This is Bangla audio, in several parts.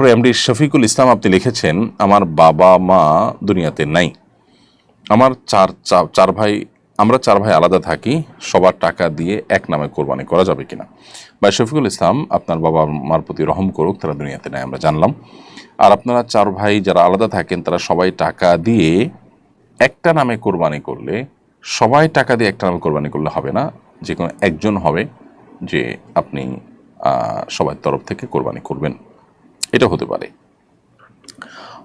এরপরে এমডি শফিকুল ইসলাম আপনি লিখেছেন, আমার বাবা মা দুনিয়াতে নাই। আমার চার চার ভাই, আমরা চার ভাই আলাদা থাকি, সবার টাকা দিয়ে এক নামে কোরবানি করা যাবে কিনা? ভাই শফিকুল ইসলাম, আপনার বাবা মার প্রতি রহম করুক, তারা দুনিয়াতে নাই, আমরা জানলাম। আর আপনারা চার ভাই যারা আলাদা থাকেন, তারা সবাই টাকা দিয়ে একটা নামে কোরবানি করলে, সবাই টাকা দিয়ে একটা নামে কোরবানি করলে হবে না, যে কোনো একজন হবে যে আপনি সবার তরফ থেকে কোরবানি করবেন। এটা হতে পারে।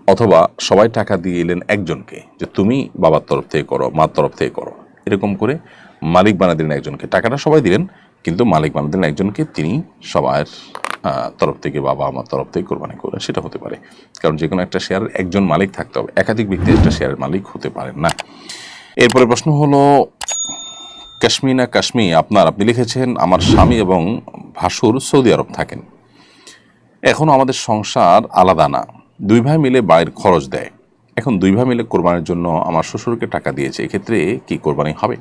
অথবা সবাই টাকা দিয়ে এলেন একজনকে, যে তুমি বাবার তরফ থেকে করো, মার তরফ থেকে করো। এরকম করে মালিক বানা দিলেন একজনকে। টাকাটা সবাই দিলেন, কিন্তু মালিক বানা দিলেন একজনকে তিনি সবার তরফ থেকে বাবা, আমার তরফ থেকে কোরবানি করলেন সেটা হতে পারে। কারণ যে কোনো একটা শেয়ারের একজন মালিক থাকতে হবে। একাধিক ব্যক্তি একটা শেয়ারের মালিক হতে পারেন না। এরপরে প্রশ্ন হলো কাশ্মীনা কাশ্মী আপনার, আপনি লিখেছেন, আমার স্বামী এবং ভাসুর সৌদি আরব থাকেন। এখনও আমাদের সংসার আলাদা না। দুই ভাই মিলে বাড়ির খরচ দেয়। এখন দুই ভাই মিলে কোরবানির জন্য আমার শ্বশুরকে টাকা দিয়েছে। এক্ষেত্রে কি কোরবানি হবে?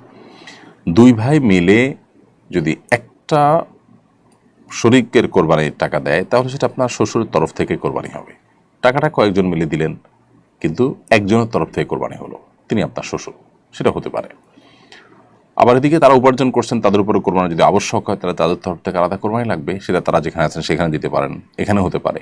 দুই ভাই মিলে যদি একটা শরিকের কোরবানির টাকা দেয়, তাহলে সেটা আপনার শ্বশুরের তরফ থেকে কোরবানি হবে। টাকাটা কয়েকজন মিলে দিলেন, কিন্তু একজনের তরফ থেকে কোরবানি হলো। তিনি আপনার শ্বশুর। সেটা হতে পারে। আবার এদিকে তারা উপার্জন করছেন, তাদের উপরে কোরবানি যদি আবশ্যক হয়, তাহলে তাদের তরফ থেকে আলাদা কোরবানি লাগবে, সেটা তারা যেখানে আছেন সেখানে দিতে পারেন, এখানে হতে পারে।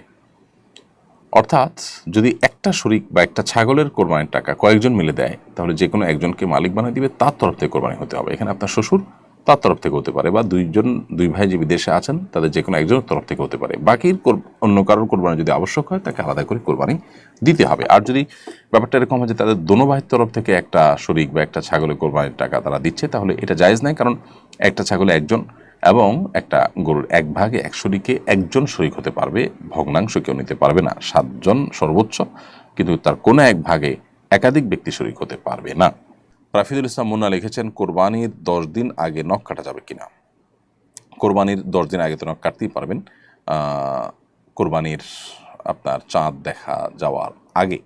অর্থাৎ যদি একটা শরিক বা একটা ছাগলের কোরবানির টাকা কয়েকজন মিলে দেয়, তাহলে যে কোনো একজনকে মালিক বানিয়ে দিবে, তার তরফ থেকে কোরবানি হতে হবে। এখানে আপনার শ্বশুর তার তরফ থেকে হতে পারে বা দুইজন, দুই ভাই যে বিদেশে আছেন, তাদের যে কোনো একজনের তরফ থেকে হতে পারে। বাকির কোর- অন্য কারোর কোরবানি যদি আবশ্যক হয়, তাকে আলাদা করে কোরবানি দিতে হবে। আর যদি ব্যাপারটা এরকম হয় যে তাদের দোনো ভাইয়ের তরফ থেকে একটা শরিক বা একটা ছাগলের কোরবানির টাকা তারা দিচ্ছে, তাহলে এটা জায়েজ নাই, কারণ একটা ছাগলে একজন এবং একটা গরুর এক ভাগে এক শরিকে একজন শরিক হতে পারবে, ভগ্নাংশ কেউ নিতে পারবে না, সাতজন সর্বোচ্চ, কিন্তু তার কোনো এক ভাগে একাধিক ব্যক্তি শরিক হতে পারবে না। রাফিদুল ইসলাম মুন্না লিখেছেন, কোরবানির দশ দিন আগে নখ কাটা যাবে কিনা? কোরবানির দশ দিন আগে তো নখ কাটতেই পারবেন। কোরবানির আপনার চাঁদ দেখা যাওয়ার আগে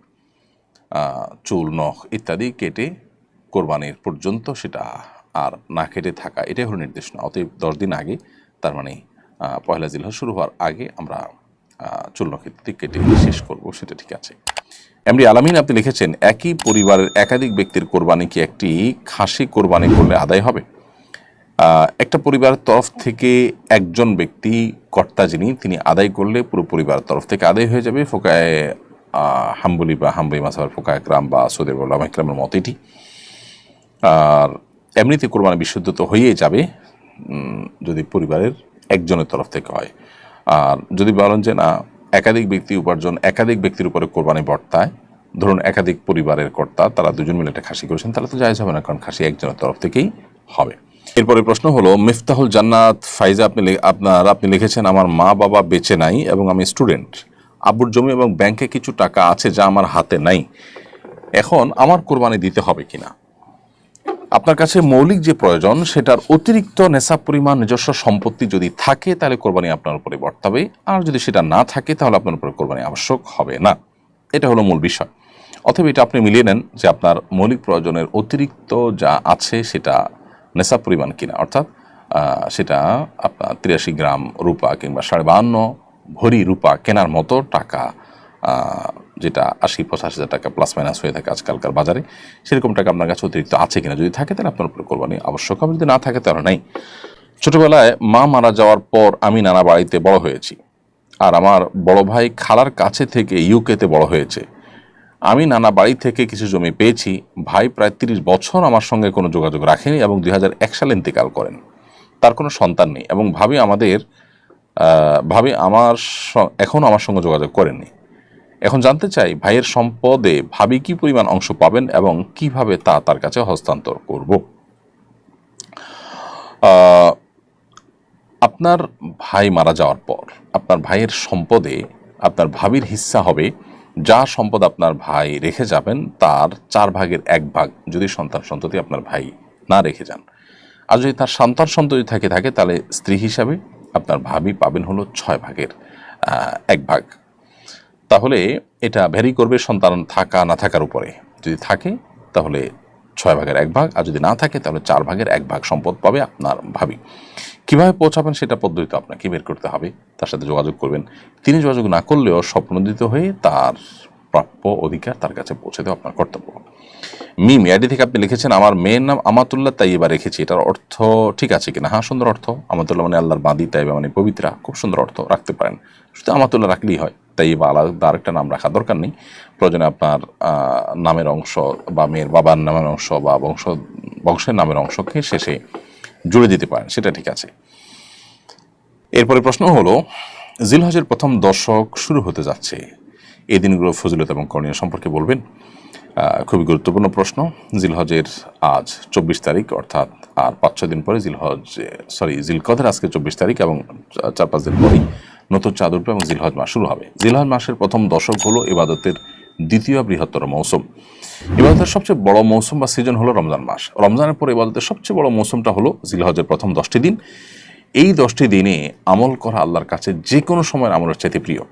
চুল, নখ ইত্যাদি কেটে কোরবানির পর্যন্ত সেটা আর না কেটে থাকা, এটাই হলো নির্দেশনা অতএব দশ দিন আগে, তার মানে পয়লা জিলহ শুরু হওয়ার আগে আমরা চুল, নখ ইত্যাদি কেটে শেষ করব, সেটা ঠিক আছে। এমডি আলামিন আপনি লিখেছেন, একই পরিবারের একাধিক ব্যক্তির কোরবানি কি একটি খাসি কোরবানি করলে আদায় হবে? একটা পরিবারের তরফ থেকে একজন ব্যক্তি, কর্তা যিনি, তিনি আদায় করলে পুরো পরিবারের তরফ থেকে আদায় হয়ে যাবে। ফোকায় হাম্বলি বা হাম্বলি মাসাবার ফোকা একরাম বা সৌদের বল্লাম একরামের মত এটি। আর এমনিতে কোরবানি বিশুদ্ধ তো হয়েই যাবে যদি পরিবারের একজনের তরফ থেকে হয়। আর যদি বলেন যে না একাধিক ব্যক্তি উপার্জন, একাধিক ব্যক্তির উপরে কোরবানি বর্তায়। ধরুন, একাধিক পরিবারের কর্তা, তারা দুজন মিলে একটা খাসি করেছেন, তাহলে তো জায়জ হবে না, কারণ খাসি একজনের তরফ থেকেই হবে। এরপরে প্রশ্ন হলো, মিফতাহুল জান্নাত, ফাইজা, আপনি আপনার, আপনি লিখেছেন, আমার মা বাবা বেঁচে নাই এবং আমি স্টুডেন্ট। আব্বুর জমি এবং ব্যাংকে কিছু টাকা আছে যা আমার হাতে নাই। এখন আমার কোরবানি দিতে হবে কিনা? আপনার কাছে মৌলিক যে প্রয়োজন, সেটার অতিরিক্ত নেশা পরিমাণ, নিজস্ব সম্পত্তি যদি থাকে, তাহলে কোরবানি আপনার উপরে বর্তাবে। আর যদি সেটা না থাকে, তাহলে আপনার উপরে কোরবানি আবশ্যক হবে না। এটা হলো মূল বিষয়। অথবা এটা আপনি মিলিয়ে নেন যে আপনার মৌলিক প্রয়োজনের অতিরিক্ত যা আছে, সেটা নেশা পরিমাণ কিনা। অর্থাৎ সেটা আপনার তিরাশি গ্রাম রূপা কিংবা সাড়ে বাহান্ন ভরি রূপা কেনার মতো টাকা যেটা আশি পঁচাশি হাজার টাকা প্লাস মাইনাস হয়ে থাকে আজকালকার বাজারে, সেরকম টাকা আপনার কাছে অতিরিক্ত আছে কিনা? যদি থাকে, তাহলে আপনার উপরে কোরবানি আবশ্যক হবে। যদি না থাকে, তাহলে নাই। ছোটবেলায় মা মারা যাওয়ার পর আমি নানা বাড়িতে বড় হয়েছি। আর আমার বড় ভাই খালার কাছে থেকে ইউকেতে বড় হয়েছে। আমি নানা বাড়ি থেকে কিছু জমি পেয়েছি। ভাই প্রায় তিরিশ বছর আমার সঙ্গে কোনো যোগাযোগ রাখেনি এবং দুই সালে ইন্তেকাল করেন। তার কোনো সন্তান নেই এবং ভাবি আমাদের ভাবি আমার এখনও আমার সঙ্গে যোগাযোগ করেননি। এখন জানতে চাই, ভাইয়ের সম্পদে ভাবি কি পরিমাণ অংশ পাবেন এবং কীভাবে তা তার কাছে হস্তান্তর করব? আপনার ভাই মারা যাওয়ার পর, আপনার ভাইয়ের সম্পদে আপনার ভাবির হিস্সা হবে, যা সম্পদ আপনার ভাই রেখে যাবেন, তার চার ভাগের এক ভাগ যদি সন্তান সন্ততি আপনার ভাই না রেখে যান। আর যদি তার সন্তান সন্ততি থাকে থাকে, তাহলে স্ত্রী হিসাবে আপনার ভাবি পাবেন হলো ছয় ভাগের এক ভাগ। তাহলে এটা ভ্যারি করবে সন্তান থাকা, না থাকার উপরে। যদি থাকে, তাহলে ছয় ভাগের এক ভাগ, আর যদি না থাকে, তাহলে চার ভাগের এক ভাগ সম্পদ পাবে আপনার ভাবি। কীভাবে পৌঁছাবেন সেটা পদ্ধতি আপনাকে বের করতে হবে। তার সাথে যোগাযোগ করবেন। তিনি যোগাযোগ না করলেও স্বপ্নদিত হয়ে তার প্রাপ্য অধিকার তার কাছে পৌঁছে দেওয়া আপনার কর্তব্য। মিম এডি থেকে আপনি লিখেছেন, আমার মেয়ের নাম আমাতুল্লাহ তাইবা রেখেছি। এটার অর্থ ঠিক আছে কিনা? হ্যাঁ সুন্দর অর্থ। আমাতুল্লাহ মানে আল্লাহর বাদি তাইবা মানে পবিত্রা। খুব সুন্দর অর্থ রাখতে পারেন। শুধু আমাতুল্লাহ রাখলেই হয়। তাইবা আলাদা আরেকটা নাম রাখা দরকার নেই। প্রয়োজনে আপনার নামের অংশ বা মেয়ের বাবার নামের অংশ বা বংশ, বংশের নামের অংশকে শেষে জুড়ে দিতে পারেন, সেটা ঠিক আছে। এরপরে প্রশ্ন হলো, জিলহজের প্রথম দশক শুরু হতে যাচ্ছে। এই দিনগুলো ফজিলত এবং করণীয় সম্পর্কে বলবেন। খুবই গুরুত্বপূর্ণ প্রশ্ন। জিলহজের আজ চব্বিশ তারিখ, অর্থাৎ আর পাঁচ ছয় দিন পরে জিলহজ, সরি, জিলকদের আজকে চব্বিশ তারিখ এবং চার পাঁচ দিন পরেই নতুন চাঁদ এবং জিলহজ মাস শুরু হবে। জিলহজ মাসের প্রথম দশক হলো ইবাদতের দ্বিতীয় বৃহত্তর মৌসুম। ইবাদতের সবচেয়ে বড় মৌসুম বা সিজন হলো রমজান মাস। রমজানের পর ইবাদতের সবচেয়ে বড় মৌসুমটা হলো জিলহজের প্রথম দশটি দিন। এই দশটি দিনে আমল করা আল্লাহর কাছে যে কোনো সময়ের আমলের চাইতে প্রিয়।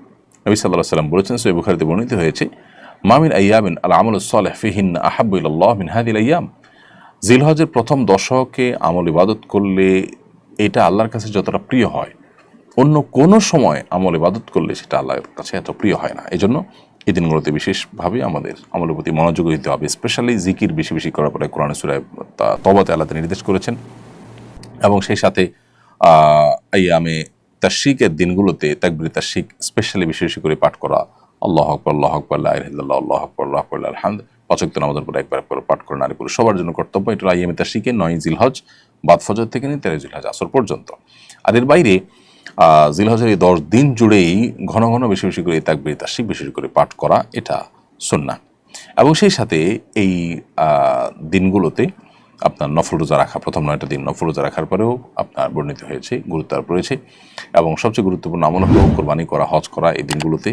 নবী সাল্লাহ সাল্লাম বলেছেন সৈব বুখারিতে বর্ণিত হয়েছে মামিন আয়ামিন আল আমল সালেহ ফিহিন আহাবুল্লাহ মিন হাদিল আয়াম জিলহজের প্রথম দশকে আমল ইবাদত করলে এটা আল্লাহর কাছে যতটা প্রিয় হয় অন্য কোনো সময় আমল ইবাদত করলে সেটা আল্লাহর কাছে এত প্রিয় হয় না। এই জন্য এই দিনগুলোতে বিশেষভাবে আমাদের আমলের প্রতি মনোযোগ দিতে হবে। স্পেশালি জিকির বেশি বেশি করার পরে কোরআন সুরায় তবাতে আল্লাহ নির্দেশ করেছেন। এবং সেই সাথে আয়ামে তাশিকের দিনগুলোতে তাকবির তাশিক স্পেশালি বেশি বেশি করে পাঠ করা। আল্লাহ আকবর আল্লাহ আকবর আল্লাহ ইল্লাল্লাহ, আল্লাহ আকবর আল্লাহ আকবর আলহামদ পাচক আমাদের উপর একবার করে পাঠ করে নারী পুরুষ সবার জন্য কর্তব্য এটা আইয়ামে তাশিকে নয় জিলহজ বাদ ফজর থেকে নিয়ে তেরো জিলহজ আসর পর্যন্ত। আর এর বাইরে জিলহজের এই দশ দিন জুড়েই ঘন ঘন বেশি বেশি করে তাকবির তাশিক বেশি করে পাঠ করা এটা সুন্নাহ। এবং সেই সাথে এই দিনগুলোতে আপনার নফল রোজা রাখা, প্রথম নয়টা দিন নফল রোজা রাখার পরেও আপনার বর্ণিত হয়েছে, গুরুত্ব আরোপ রয়েছে। এবং সবচেয়ে গুরুত্বপূর্ণ আমল হলো কোরবানি করা, হজ করা এই দিনগুলোতে।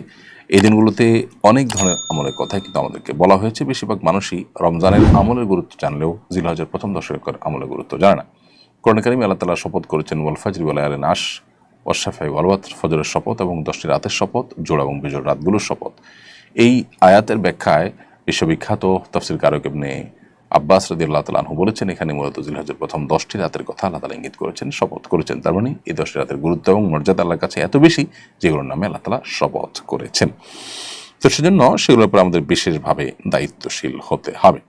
এই দিনগুলোতে অনেক ধরনের আমলের কথা কিন্তু আমাদেরকে বলা হয়েছে। বেশিরভাগ মানুষই রমজানের আমলের গুরুত্ব জানলেও জিলহজের প্রথম দশকের আমলের গুরুত্ব জানে না। কোরআন কারিম আল্লাহ তালা শপথ করেছেন, ওয়াল ফাজরি ওয়াল আয়ালে নাস ওয়াশাফাই ওয়ালওয়াত, ফজরের শপথ এবং দশটি রাতের শপথ, জোড়া এবং বিজোড় রাতগুলোর শপথ। এই আয়াতের ব্যাখ্যায় বিশ্ববিখ্যাত তফসিল কারক এমনি আব্বাস রদি আল্লাহ তালাহু বলেছেন, এখানে মূলত জিলহজের প্রথম দশটি রাতের কথা আল্লাহ তালা ইঙ্গিত করেছেন, শপথ করেছেন। তার মানে এই দশটি রাতের গুরুত্ব এবং মর্যাদা আল্লাহর কাছে এত বেশি যেগুলোর নামে আল্লাহ তালা শপথ করেছেন। তো সেজন্য সেগুলোর উপর আমাদের বিশেষভাবে দায়িত্বশীল হতে হবে।